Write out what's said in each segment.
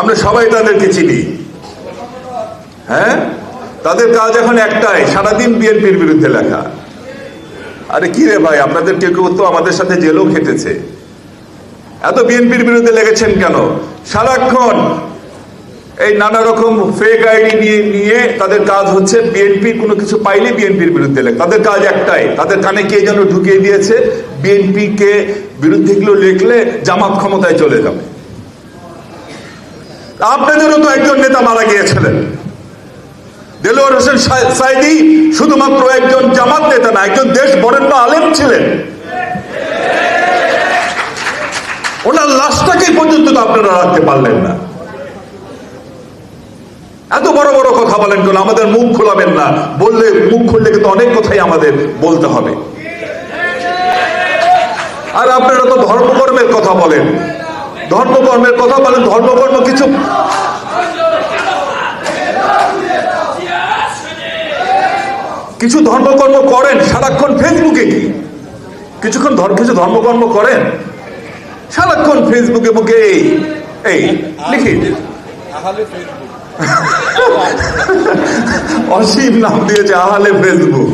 আমরা সবাই তাদেরকে চিনি। হ্যাঁ? তাদের কাজ এখন একটাই, সারাদিন বিএনপির বিরুদ্ধে লেখা। আরে কি রে ভাই, আপনাদের কেউ কেউ তো আমাদের সাথে জেলও খেটেছে। এত বিএনপির বিরুদ্ধে লেগেছেন কেন? সারাক্ষণ এই নানা রকম ফেক আইডি নিয়ে নিয়ে তাদের কাজ হচ্ছে বিএনপির কোনো কিছু পাইলে বিএনপির বিরুদ্ধে লেখ। তাদের কাজ একটাই, তাদের কানে কে যেন ঢুকিয়ে দিয়েছে বিএনপি কে বিরুদ্ধে গুলো লিখলে জামাত ক্ষমতায় চলে যাবে। আপনাদেরও তো একজন নেতা মারা গিয়েছিলেন। দেলোয়ার হোসেন সাইদি শুধুমাত্র একজন জামাত নেতা না, একজন দেশ বরেণ্য আলেম ছিলেন। ওনার লাশটাকে পর্যন্ত তো আপনারা রাখতে পারলেন না? এত বড় বড় কথা বলেন কেন? আমাদের মুখ খোলাবেন না। বললে, মুখ খুললে কিন্তু অনেক কথাই আমাদের বলতে হবে। আর আপনারা তো ধর্মকর্মের কথা বলেন। ধর্মকর্মের কথা বলেন ধর্মকর্ম কিছু কিছু ধর্মকর্ম করেন সারাক্ষণ ফেসবুকে কি কিছুক্ষণ কিছু ধর্মকর্ম করেন সারাক্ষণ ফেসবুকে মুখে এই এই লিখি। অসীম নাম দিয়েছে আহালে ফেসবুক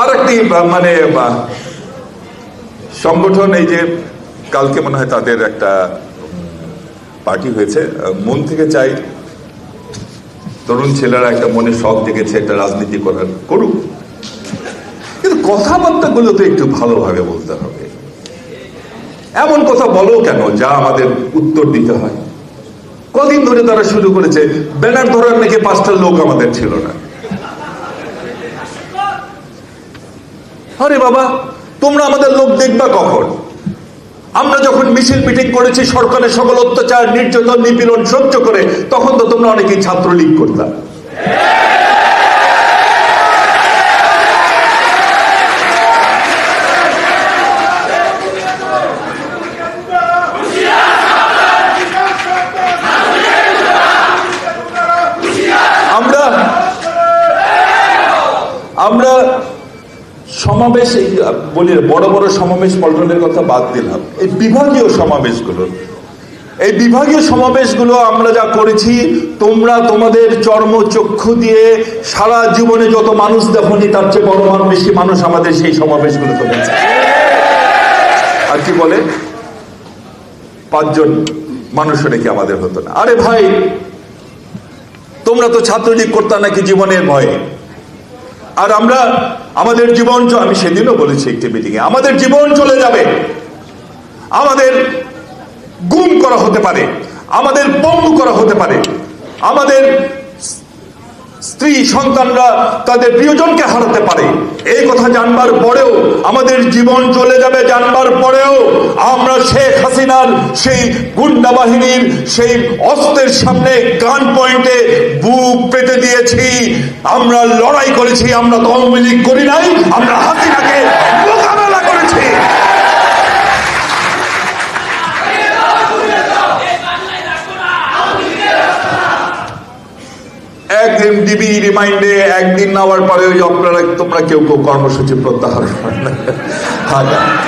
আর একটি মানে সংগঠন এই যে কালকে মনে হয় তাদের একটা পার্টি হয়েছে মন থেকে চাই তরুণ ছেলেরা একটা মনে শখ দেখেছে, একটা রাজনীতি করার, করুক। কিন্তু কথাবার্তাগুলো তো একটু ভালোভাবে বলতে হবে। এমন কথা বলো কেন যা আমাদের উত্তর দিতে হয়? কদিন ধরে তারা শুরু করেছে, ব্যানার ধরার নাকি পাঁচটা লোক আমাদের ছিল না। আরে বাবা, তোমরা আমাদের লোক দেখবা কখন? আমরা যখন মিছিল মিটিং করেছি, সরকারের সকল অত্যাচার, নির্যাতন, নিপীড়ন সহ্য করে, তখন তো তোমরা অনেকেই ছাত্রলীগ করতাম আমরা আমরা সমাবেশ বলি, বড় বড় সমাবেশ পল্টনের কথা বাদ দিলাম। এই বিভাগীয় সমাবেশগুলো, এই বিভাগীয় সমাবেশগুলো আমরা যা করেছি, তোমরা তোমাদের চর্মচক্ষু দিয়ে সারা জীবনে যত মানুষ দেখনি তার চেয়ে বড় মান বেশি মানুষ আমাদের সেই সমাবেশগুলো করেছে আর কি বলে? পাঁচজন মানুষ রেখে আমাদের হতো না। আরে ভাই, তোমরা তো ছাত্রলীগ করতা নাকি জীবনের ভয়ে? আর আমরা আমাদের জীবন আমি সেদিনও বলেছি একটি মিটিংয়ে আমাদের জীবন চলে যাবে। আমাদের গুম করা হতে পারে, আমাদের পঙ্গু করা হতে পারে, আমাদের স্ত্রী সন্তানরা তাদের প্রিয়জনকে হারাতে পারে। এই কথা জানবার পরেও আমাদের জীবন চলে যাবে জানবার পরেও আমরা শেখ হাসিনার সেই গুন্ডা বাহিনীর সেই অস্ত্রের সামনে গান পয়েন্টে বুক পেতে দিয়েছি। আমরা লড়াই করেছি, আমরা তো করি নাই, আমরা হাসিনাকে মোকাবেলা করেছি একদিন ডিবি রিমাইন্ডে একদিন নেওয়ার পরে ওই আপনারা তোমরা কেউ কেউ কর্মসূচি প্রত্যাহার করেন হ্যাঁ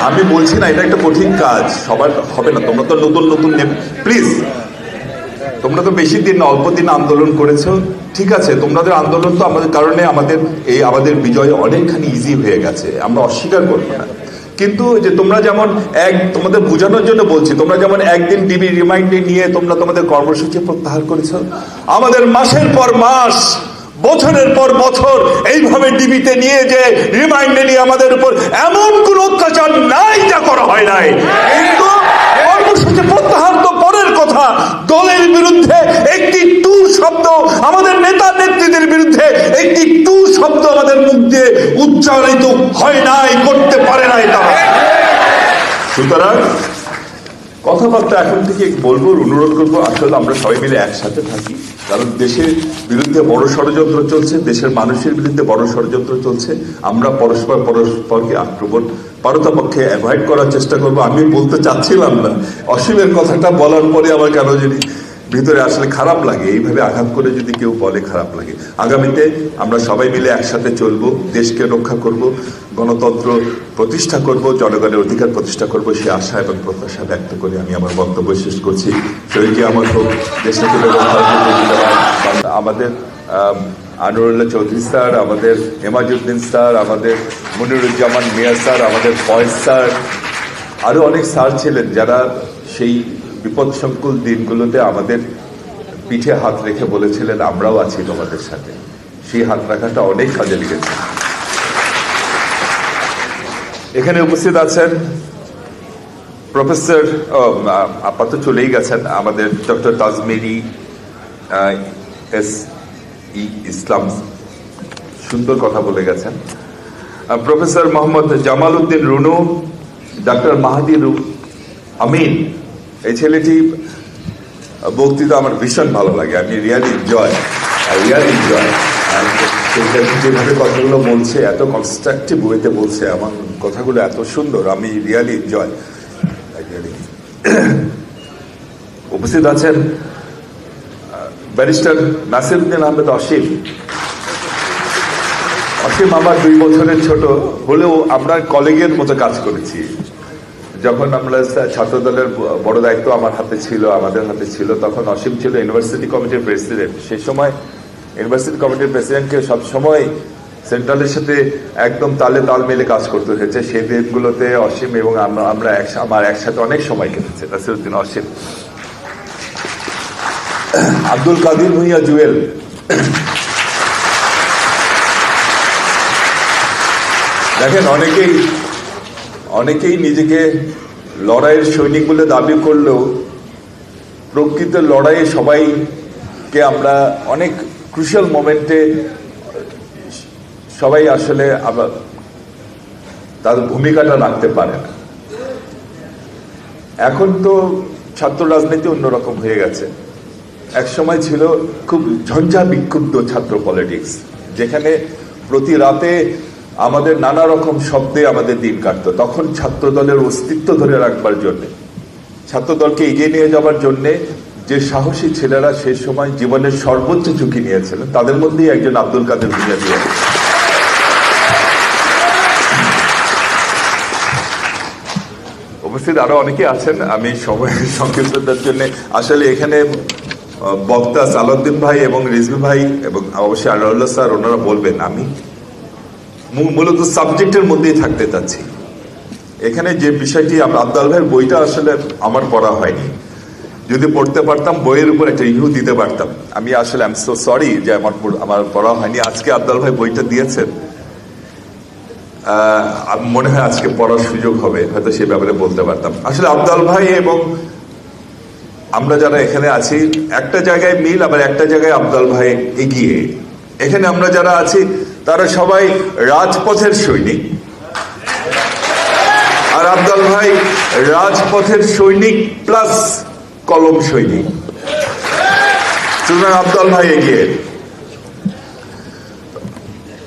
আমি বলছি না, এটা একটা কঠিন কাজ, সবার হবে না, তোমরা তো নতুন নতুন প্লিজ, তোমরা তো বেশি দিন অল্প দিন আন্দোলন করেছ। ঠিক আছে তোমাদের আন্দোলন তো আমাদের কারণে আমাদের এই, আমাদের বিজয় অনেকখানি ইজি হয়ে গেছে, আমরা অস্বীকার করব না। কিন্তু যে তোমরা যেমন এক, তোমাদের বোঝানোর জন্য বলছি, তোমরা যেমন একদিন ডিবি রিমাইন্ডে নিয়ে তোমরা তোমাদের কর্মসূচি প্রত্যাহার করেছ, আমাদের মাসের পর মাস, বছরের পর বছর এইভাবে ডিবিতে নিয়ে যে রিমাইন্ডে নিয়ে আমাদের উপর এমন কোন অত্যাচার নাই যা করা হয় নাই। কিন্তু কর্মসূচি প্রত্যাহার তো পরের কথা, দলের বিরুদ্ধে একটি টু শব্দ, আমাদের নেতা নেত্রীদের বিরুদ্ধে একটি টু শব্দ আমাদের মুখ দিয়ে উচ্চারিত হয় নাই, করতে পারে নাই তারা। সুতরাং কথাবার্তা এখন থেকে বলব, অনুরোধ করব, আসলে আমরা সবাই মিলে একসাথে থাকি। কারণ দেশের বিরুদ্ধে বড় ষড়যন্ত্র চলছে, দেশের মানুষের বিরুদ্ধে বড় ষড়যন্ত্র চলছে। আমরা পরস্পর পরস্পরকে আক্রমণ পারতপক্ষে অ্যাভয়েড করার চেষ্টা করব। আমি বলতে চাচ্ছিলাম না। অসীমের কথাটা বলার পরে আমার কেন জানি ভিতরে আসলে খারাপ লাগে। এইভাবে আঘাত করে যদি কেউ বলে, খারাপ লাগে। আগামীতে আমরা সবাই মিলে একসাথে চলবো, দেশকে রক্ষা করব। গণতন্ত্র প্রতিষ্ঠা করব জনগণের অধিকার প্রতিষ্ঠা করব সে আশা এবং প্রত্যাশা ব্যক্ত করে আমি আমার বক্তব্য শেষ করছি। শরীরকে আমার হোক দেশটাকে। আমাদের আম, আনোয়ারুল্লাহ চৌধুরী স্যার আমাদের হেমাজুদ্দিন স্যার আমাদের মনিরুজ্জামান মিয়া স্যার আমাদের ফয়েজ স্যার আরও অনেক স্যার ছিলেন যারা সেই বিপদসংকুল দিনগুলোতে আমাদের পিঠে হাত রেখে বলেছিলেন আমরাও আছি তোমাদের সাথে। সেই হাত রাখাটা অনেক কাজে লেগেছে। এখানে উপস্থিত আছেন প্রফেসর আপাতত চলেই গেছেন আমাদের doctor Tajmeri S E Islam সুন্দর কথা বলে গেছেন প্রফেসর মোহাম্মদ জামাল উদ্দিন রুনু ডাক্তার মাহাদি রু আমিন এই ছেলেটি বক্তৃতা আমার ভীষণ ভালো লাগে আমি রিয়াল এনজয় রিয়াল এনজয় যেভাবে কথাগুলো বলছে এত কনস্ট্রাকটিভ ওয়েতে বলছে আমার কথাগুলো এত সুন্দর, আমি রিয়ালি এনজয় উপস্থিত আছেন ব্যারিস্টার নাসিরুদ্দিন আহমেদ অসীম। অসীম আমার দুই বছরের ছোট, হলেও আমরা কলেজের মতো কাজ করেছি। যখন আমরা ছাত্র দলের বড় দায়িত্ব আমার হাতে ছিল, আমাদের হাতে ছিল, তখন অসীম ছিল ইউনিভার্সিটি কমিটির প্রেসিডেন্ট সেই সময় ইউনিভার্সিটি কমিটির প্রেসিডেন্টকে সবসময় সেন্ট্রালের সাথে একদম তালে তাল মেলে কাজ করতে হয়েছে। সেই দিনগুলোতে অসীম এবং আমরা আমরা একসাথে অনেক সময় কেটেছে, নাসিরুদ্দিন, অসীম। আব্দুল কাদির ভুইয়া জুয়েল। দেখেন, অনেকেই অনেকেই নিজেকে লড়াইয়ের সৈনিক বলে দাবি করলেও প্রকৃত লড়াইয়ে সবাইকে আমরা অনেক ক্রুশিয়াল মোমেন্টে সবাই আসলে আবার তাদের ভূমিকাটা রাখতে পারে না। এখন তো ছাত্র রাজনীতি অন্যরকম হয়ে গেছে। এক সময় ছিল খুব ঝঞ্ঝা বিক্ষুব্ধ ছাত্র পলিটিক্স যেখানে প্রতি রাতে আমাদের নানা রকম শব্দে আমাদের দিন কাটতো। তখন ছাত্র দলের অস্তিত্ব ধরে রাখবার জন্য ছাত্র দলকে এগিয়ে নিয়ে যাওয়ার জন্য যে সাহসী ছেলেরা সেই সময় জীবনের সর্বোচ্চ ঝুঁকি নিয়েছিলেন তাদের মধ্যেই একজন আব্দুল কাদের ভুইয়া দিয়ে উপস্থিত আরও অনেকে আছেন। আমি সময় সংক্ষিপ্ততার জন্য আসলে এখানে বক্তা সালাউদ্দিন ভাই এবং রিজভি ভাই এবং অবশ্যই আল্লাহ স্যার, ওনারা বলবেন। আমি মূলত সাবজেক্টের মধ্যেই থাকতে চাচ্ছি। এখানে যে বিষয়টি আব- আবদাল ভাইয়ের বইটা আসলে আমার পড়া হয়নি। যদি পড়তে পারতাম, বইয়ের উপর একটা রিভিউ দিতে পারতাম। আমি আসলে আই সো সরি যে আমার আমার পড়া হয়নি। আজকে আবদাল ভাই বইটা দিয়েছেন। মনে হয় আজকে পড়ার সুযোগ হবে, হয়তো সে ব্যাপারে বলতে পারতাম। আসলে আবদাল ভাই এবং আমরা যারা এখানে আছি, একটা জায়গায় মিল, আবার একটা জায়গায় আবদাল ভাই এগিয়ে। এখানে আমরা যারা আছি, তারা সবাই রাজপথের সৈনিক। আর আবদাল ভাই রাজপথের সৈনিক প্লাস কলম সৈনিক। সুতরাং আবদাল ভাই এগিয়ে।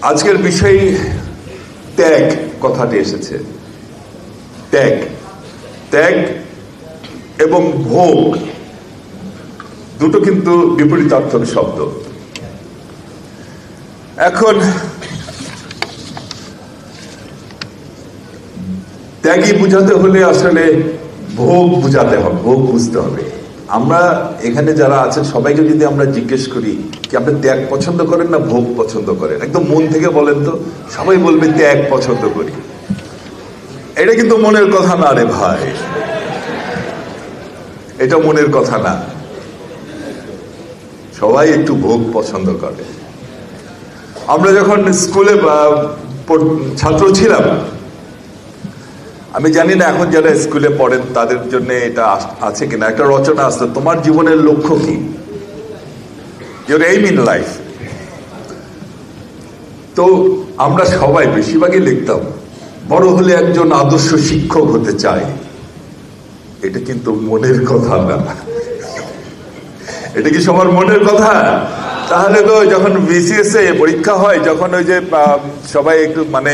আজকের বিষয় ত্যাগ কথাটি এসেছে। ত্যাগ। ত্যাগ এবং ভোগ দুটো কিন্তু বিপরীতার্থক শব্দ। এখন ত্যাগী বুঝাতে হলে আসলে ভোগ বুঝাতে হবে, ভোগ বুঝতে হবে। আমরা এখানে যারা আছেন, সবাইকে যদি আমরা জিজ্ঞেস করি কি আপনি ত্যাগ পছন্দ করেন না ভোগ পছন্দ করেন? একদম মন থেকে বলেন তো, সবাই বলবে ত্যাগ পছন্দ করি। এটা কিন্তু মনের কথা না রে ভাই। এটা মনের কথা না। সবাই একটু ভোগ পছন্দ করে। আমরা যখন স্কুলে ছাত্র ছিলাম আমি জানি না এখন যারা স্কুলে পড়েন, তাদের জন্য এটা আছে কিনা, একটা রচনা আসতো তোমার জীবনের লক্ষ্য কি? ইউর এইম ইন লাইফ তো আমরা সবাই বেশিরভাগই লিখতাম, বড় হলে একজন আদর্শ শিক্ষক হতে চাই এটা কিন্তু মনের কথা না। এটা কি সবার মনের কথা? তাহলে তো যখন বিসিএস এ পরীক্ষা হয়, যখন ওই যে সবাই একটু মানে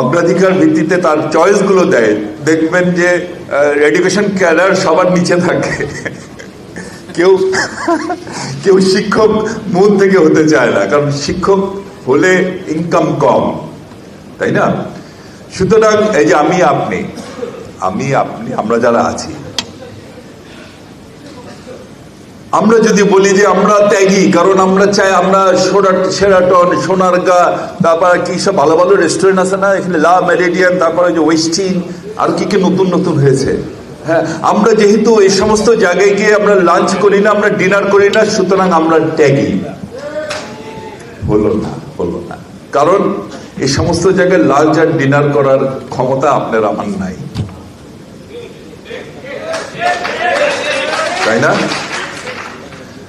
অগ্রাধিকার ভিত্তিতে তার চয়েসগুলো দেয়। দেখবেন যে এডুকেশন ক্যাডার সবার নিচে থাকে। কেউ কেউ শিক্ষক মন থেকে হতে চায় না, কারণ শিক্ষক হলে ইনকাম কম, তাই না? সুতরাং এই যে আমি আপনি আমি আপনি, আমরা যারা আছি আমরা যদি বলি যে আমরা ত্যাগী, কারণ আমরা চাই আমরা সোরা- সেরাটন সোনারগা তারপর কি সব ভালো ভালো রেস্টুরেন্ট আছে না, এখানে লা মেরিডিয়ান, তারপরে যে ওয়েস্টিন আর কি কি নতুন নতুন হয়েছে। হ্যাঁ আমরা যেহেতু এই সমস্ত জায়গায় গিয়ে আমরা লাঞ্চ করি না, আমরা ডিনার করি না, সুতরাং আমরা ত্যাগী। হলো না হলো না। কারণ এই সমস্ত জায়গায় লাঞ্চ আর ডিনার করার ক্ষমতা আপনার, আমার নাই। তাই না?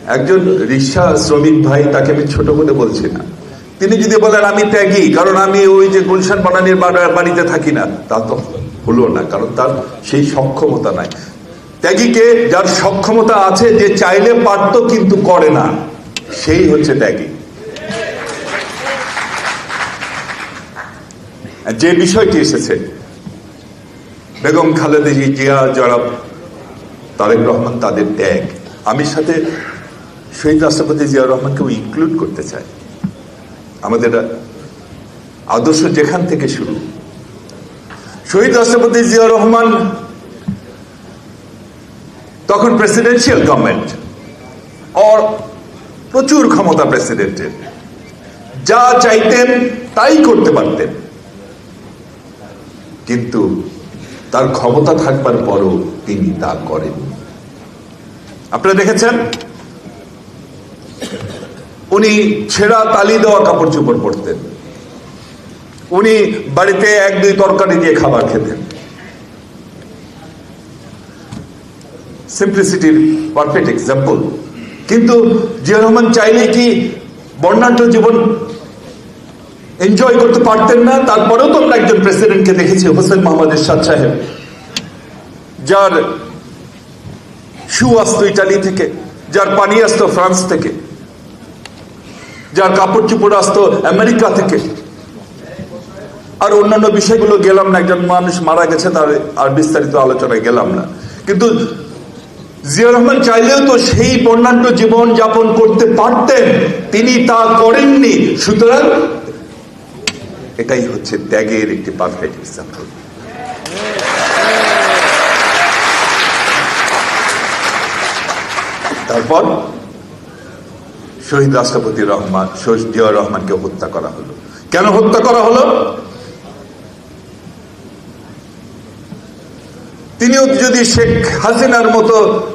একজন রিক্সা শ্রমিক ভাই তাকে আমি ছোট করে বলছি না। তিনি যদি বলেন, আমি ত্যাগী, কারণ আমি ওই যে গুলশান বানানির বাড়া- বাড়িতে থাকি না, তা তো হলো না, কারণ তার সেই সক্ষমতা নাই। ত্যাগীকে যার সক্ষমতা আছে, যে চাইলে পারতো কিন্তু করে না, সেই হচ্ছে ত্যাগী। যে বিষয়টি এসেছে, বেগম খালেদা জিয়া যারা তারেক রহমান তাদের ত্যাগ। আমি সাথে শহীদ রাষ্ট্রপতি জিয়া রহমানকেও ইনক্লুড করতে চাই। আমাদের আদর্শ যেখান থেকে শুরু। শহীদ রাষ্ট্রপতি জিয়া রহমান তখন প্রেসিডেন্সিয়াল গভর্নমেন্ট অর প্রচুর ক্ষমতা প্রেসিডেন্টের যা চাইতেন তাই করতে পারতেন। কিন্তু তার ক্ষমতা থাকবার পরও তিনি তা করেন আপনারা দেখেছেন? উনি ছেঁড়া তালি দেওয়া কাপড় চোপড় পরতেন। উনি বাড়িতে এক, দুই তরকারি দিয়ে খাবার খেতেন। সিম্পলিসিটির পারফেক্ট এক্সাম্পল কিন্তু জিয়া রহমান চাইলে কি বর্ণাঢ্য জীবন এনজয় করতে পারতেন না? তারপরেও তো আমরা একজন প্রেসিডেন্টকে দেখেছি, হোসেন মোহাম্মদ এরশাদ সাহেব। যার শু আসতো ইটালি থেকে, যার পানি আসতো ফ্রান্স থেকে। যার কাপড় চুপড় আসতো আমেরিকা থেকে। আর অন্যান্য বিষয়গুলো গেলাম না, একজন মানুষ মারা গেছে, তার আর বিস্তারিত আলোচনায় গেলাম না। কিন্তু জিয়া রহমান চাইলেও তো সেই বর্ণাঢ্য জীবন যাপন করতে পারতেন, তিনি তা করেননি। সুতরাং এটাই হচ্ছে ত্যাগের একটি পারফেক্ট এক্সাম্পল তারপর শহীদ রাষ্ট্রপতি রহমান, শহীদ জিয়া রহমানকে হত্যা করা হলো। কেন হত্যা করা হলো? তিনিও যদি শেখ হাসিনার মতো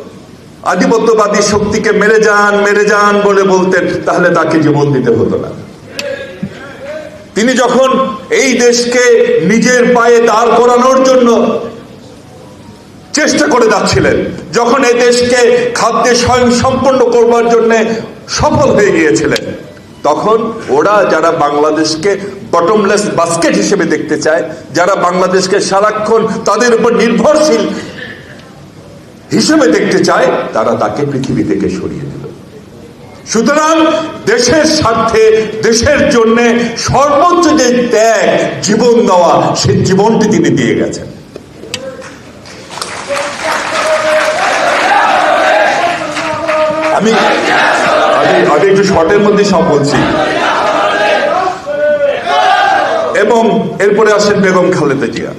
আধিপত্যবাদী শক্তিকে মেরে যান মেরে যান বলে বলতেন, তাহলে তাকে জীবন দিতে হতো না। তিনি যখন এই দেশকে নিজের পায়ে দাঁড় করানোর জন্য চেষ্টা করে যাচ্ছিলেন, যখন এই দেশকে খাদ্যে স্বয়ং সম্পন্ন করবার জন্য সফল হয়ে গিয়েছিলেন। তখন ওরা যারা বাংলাদেশকে বটমলেস বাস্কেট হিসেবে দেখতে চায়, যারা বাংলাদেশকে সারাক্ষণ তাদের উপর নির্ভরশীল হিসেবে দেখতে চায়, তারা তাকে পৃথিবী থেকে সরিয়ে দিল। সুতরাং দেশের স্বার্থে, দেশের জন্য সর্বোচ্চ যে ত্যাগ, জীবন দেওয়া সেই জীবনটি তিনি দিয়ে গেছেন। আমি আমি একটু শর্টের মধ্যে সব বলছি। এবং এরপরে আসেন বেগম খালেদা জিয়া।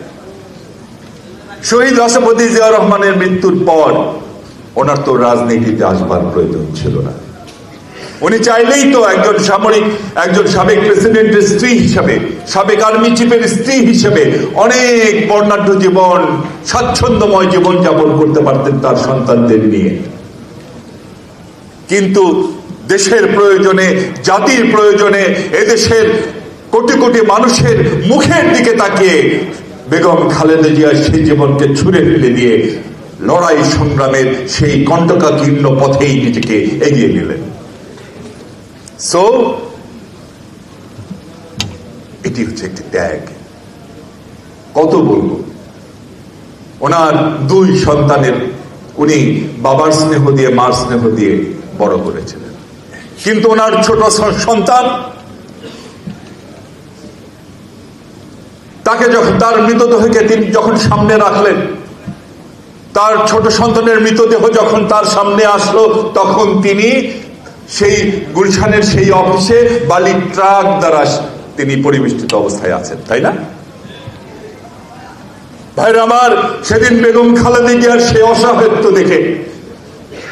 শহীদ রাষ্ট্রপতি জিয়া রহমানের মৃত্যুর পর ওনার তো রাজনীতিতে আসবার প্রয়োজন ছিল না। উনি চাইলেই তো একজন সামরিক, একজন সাবেক প্রেসিডেন্টের স্ত্রী হিসাবে, সাবেক আর্মি চিফের স্ত্রী হিসেবে অনেক বর্ণাঢ্য জীবন, স্বাচ্ছন্দ্যময় জীবন যাপন করতে পারতেন তার সন্তানদের নিয়ে। কিন্তু দেশের প্রয়োজনে, জাতির প্রয়োজনে, এদেশের কোটি কোটি মানুষের মুখের দিকে তাকিয়ে বেগম খালেদা জিয়া সেই জীবনকে ছুঁড়ে ফেলে দিয়ে লড়াই সংগ্রামের সেই কণ্টকাকীর্ণ পথেই নিজেকে এগিয়ে নিলেন। সো এটি হচ্ছে একটি ত্যাগ। কত বলব? ওনার দুই সন্তানের, উনি বাবার স্নেহ দিয়ে, মার স্নেহ দিয়ে বড় করেছিলেন। কিন্তু ওনার ছোট সন্তান তাকে যখন তার মৃতদেহকে তিনি যখন সামনে রাখলেন, তার ছোট সন্তানের মৃতদেহ যখন তার সামনে আসলো, তখন তিনি সেই গুলশানের সেই অফিসে বালি ট্রাক দ্বারা তিনি পরিবেষ্টিত অবস্থায় আছেন, তাই না? ভাইরা আমার, সেদিন বেগম খালেদা জিয়ার সে অসাহিত্য দেখে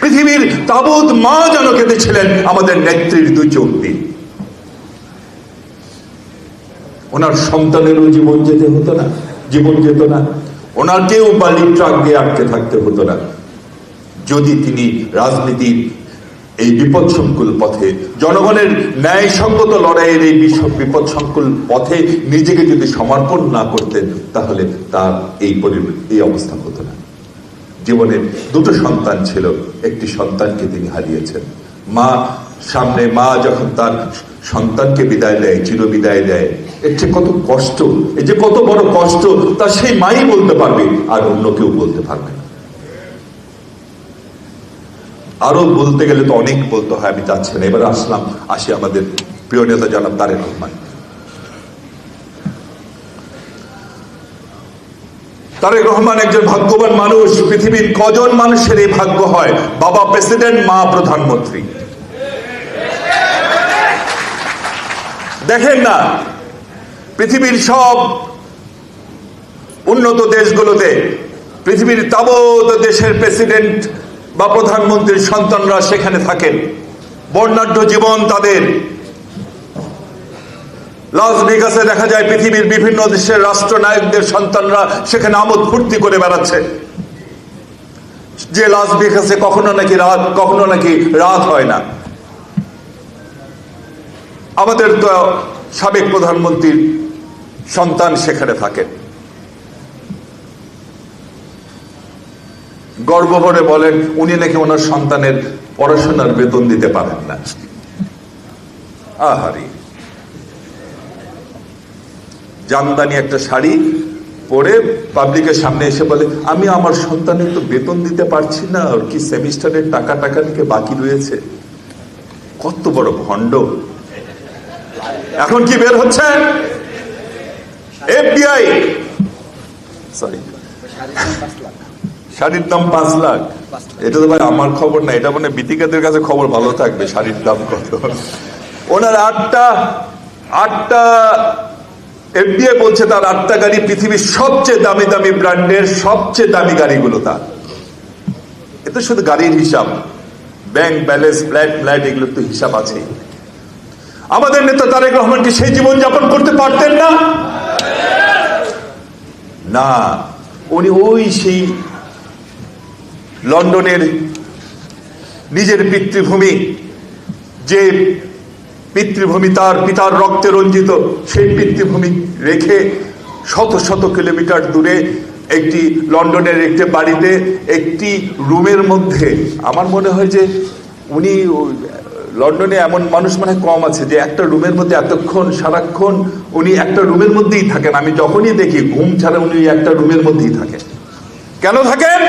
পৃথিবীর তাবৎ মা যেন কেঁদেছিলেন আমাদের নেত্রীর দুই চোখ ওনার সন্তানেরও জীবন যেতে হতো না, জীবন যেত না। ওনাকেও বালির ট্রাক দিয়ে আটকে থাকতে হতো না। যদি তিনি রাজনীতির এই বিপদসংকুল পথে, জনগণের ন্যায়সঙ্গত লড়াইয়ের এই বিষ- বিপদসংকুল পথে নিজেকে যদি সমর্পণ না করতেন, তাহলে তার এই এই অবস্থা হতো না। জীবনের দুটো সন্তান ছিল। একটি সন্তানকে তিনি হারিয়েছেন। মা, সামনে মা যখন তার সন্তানকে বিদায় দেয়, চির বিদায় দেয়, এর যে কত কষ্ট এই যে কত বড় কষ্ট, তা সেই মাই বলতে পারবে, আর অন্য কেউ বলতে পারবে না। আরও বলতে গেলে তো অনেক বলতে হয়, আমি যাচ্ছি না। এবার আসলাম, আসি আমাদের প্রিয় নেতা জনাব তারেক রহমান। তারেক রহমান একজন ভাগ্যবান মানুষ। পৃথিবীর কজন মানুষের এই ভাগ্য হয়? বাবা প্রেসিডেন্ট, মা প্রধানমন্ত্রী। দেখেন না, পৃথিবীর সব উন্নত দেশগুলোতে পৃথিবীর তাবৎ দেশের প্রেসিডেন্ট বা প্রধানমন্ত্রীর সন্তানরা সেখানে থাকেন। বর্ণাঢ্য জীবন তাদের। লাস ভেগাসে দেখা যায় পৃথিবীর বিভিন্ন দেশের রাষ্ট্রনায়কদের সন্তানরা সেখানে আমোদ ফুর্তি করে বেড়াচ্ছে। যে লাস ভেগাসে কখনো নাকি রাত, কখনো নাকি রাত হয় না। আমাদের তো সাবেক প্রধানমন্ত্রীর সন্তান সেখানে থাকেন গর্ব ভরে বলেন, উনি নাকি ওনার সন্তানের পড়াশোনার বেতন দিতে পারেন না। আহারি। জামদানি একটা শাড়ি পরে পাবলিকের সামনে এসে বলে, আমি আমার সন্তানের তো বেতন দিতে পারছি না, ওর কি সেমিস্টারের টাকা টাকা নাকি বাকি রয়েছে? কত বড় ভণ্ড। এখন কি বের হচ্ছে? এফবিআই। সরি শাড়ির দাম পাঁচ লাখ। এটা তো ভাই আমার খবর না, এটা মানে বিতিকাদের কাছে খবর ভালো থাকবে, শাড়ির দাম কত। ওনার আটটা আটটা এফডিএ বলছে তার আটটা গাড়ি পৃথিবীর সবচেয়ে দামি দামি ব্র্যান্ডের সবচেয়ে দামি গাড়িগুলো তার। এতে শুধু গাড়ির হিসাব। ব্যাংক ব্যালেন্স, ফ্ল্যাট ফ্ল্যাট, এগুলোর তো হিসাব আছে আমাদের নেতা তারেক রহমান কি সেই জীবন যাপন করতে পারতেন না? না, উনি ওই সেই লন্ডনের নিজের পিতৃভূমি যে পিতৃভূমি তার পিতার রক্তে রঞ্জিত। সেই পিতৃভূমি রেখে শত শত কিলোমিটার দূরে একটি লন্ডনের একটি বাড়িতে একটি রুমের মধ্যে আমার মনে হয় যে উনি লন্ডনে এমন মানুষ মানে কম আছে যে একটা রুমের মধ্যে এতক্ষণ, সারাক্ষণ উনি একটা রুমের মধ্যেই থাকেন। আমি যখনই দেখি ঘুম ছাড়া উনি একটা রুমের মধ্যেই থাকেন। কেন থাকেন?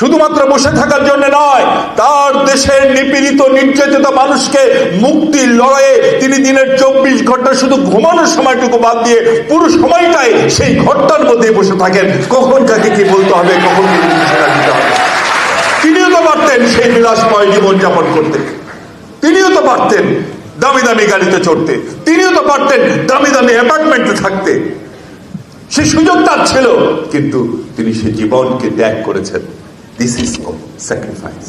শুধুমাত্র বসে থাকার জন্য নয়, তার দেশের নিপীড়িত, নির্যাতিত মানুষকে মুক্তির লড়াইয়ে তিনি দিনের চব্বিশ ঘণ্টা শুধু ঘুমানোর সময়টুকু বাদ দিয়ে পুরো সময়টাই সেই ঘরটার মধ্যে বসে থাকেন। কখন কাকে কি বলতে হবে, কখন তিনিও তো পারতেন সেই বিলাসময় জীবন যাপন করতে। তিনিও তো পারতেন দামি দামি গাড়িতে চড়তে। তিনিও তো পারতেন দামি দামি অ্যাপার্টমেন্টে থাকতে। সে সুযোগ তার ছিল, কিন্তু তিনি সে জীবনকে ত্যাগ করেছেন। দিস ইজ স্যাক্রিফাইস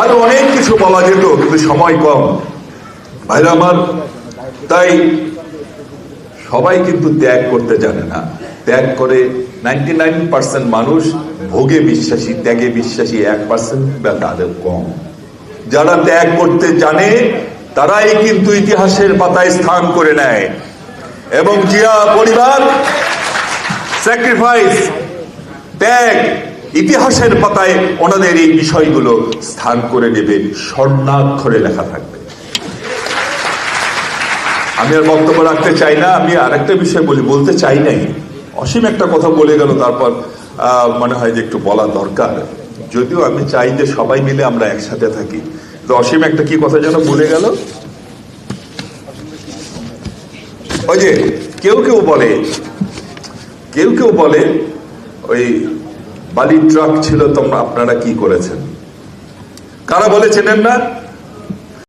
আরও অনেক কিছু বলা যেত, কিন্তু সময় কম। ভাইরা আমার, তাই সবাই কিন্তু ত্যাগ করতে জানে না। ত্যাগ করে নাইনটি মানুষ ভোগে বিশ্বাসী, ত্যাগে বিশ্বাসী, এক পার্সেন্ট বা তাদের কম। যারা ত্যাগ করতে জানে, তারাই কিন্তু ইতিহাসের পাতায় স্থান করে নেয়। এবং জিয়া পরিবার স্যাক্রিফাইস ত্যাগ ইতিহাসের পাতায় ওনাদের এই বিষয়গুলো স্থান করে নেবে স্বর্ণাক্ষরে লেখা থাকবে। আমি আর বক্তব্য রাখতে চাই না, আমি আরেকটা বিষয় বলি, বলতে চাই নাই। অসীম একটা কথা বলে গেল, তারপর মনে হয় যে একটু বলা দরকার। যদিও আমি চাই যে সবাই মিলে আমরা একসাথে থাকি। তো অসীম একটা কি কথা যেন বলে গেল? ওই যে, কেউ কেউ বলে কেউ কেউ বলে, ওই বালির ট্রাক ছিল, তোমরা, আপনারা কি করেছেন? কারা বলে চেনেন না